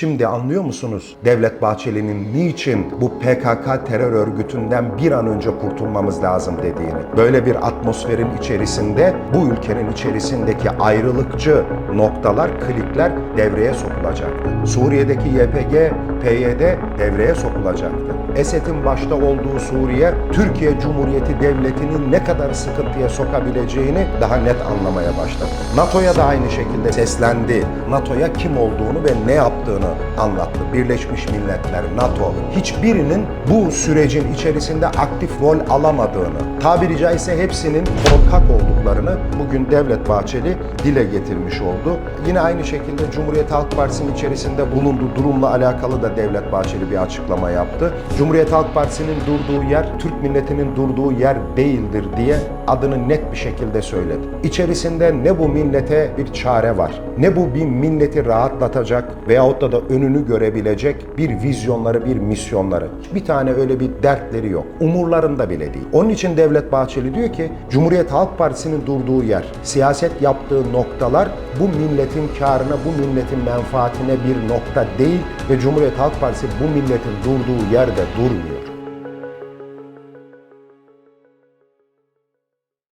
Şimdi anlıyor musunuz Devlet Bahçeli'nin niçin bu PKK terör örgütünden bir an önce kurtulmamız lazım dediğini. Böyle bir atmosferin içerisinde bu ülkenin içerisindeki ayrılıkçı noktalar, klikler devreye sokulacaktı. Suriye'deki YPG, PYD devreye sokulacaktı. Esed'in başta olduğu Suriye, Türkiye Cumhuriyeti Devleti'nin ne kadar sıkıntıya sokabileceğini daha net anlamaya başladı. NATO'ya da aynı şekilde seslendi. NATO'ya kim olduğunu ve ne yaptığını anlattı. Birleşmiş Milletler, NATO hiçbirinin bu sürecin içerisinde aktif rol alamadığını, tabiri caizse hepsinin korkak olduklarını bugün Devlet Bahçeli dile getirmiş oldu. Yine aynı şekilde Cumhuriyet Halk Partisi'nin içerisinde bulunduğu durumla alakalı da Devlet Bahçeli bir açıklama yaptı. Cumhuriyet Halk Partisi'nin durduğu yer, Türk milletinin durduğu yer değildir diye adını net bir şekilde söyledi. İçerisinde ne bu millete bir çare var, ne bu bir milleti rahatlatacak veyahut da da önünü görebilecek bir vizyonları, bir misyonları. Bir tane öyle bir dertleri yok. Umurlarında bile değil. Onun için Devlet Bahçeli diyor ki Cumhuriyet Halk Partisi'nin durduğu yer, siyaset yaptığı noktalar bu milletin karına, bu milletin menfaatine bir nokta değil ve Cumhuriyet Halk Partisi bu milletin durduğu yerde durmuyor.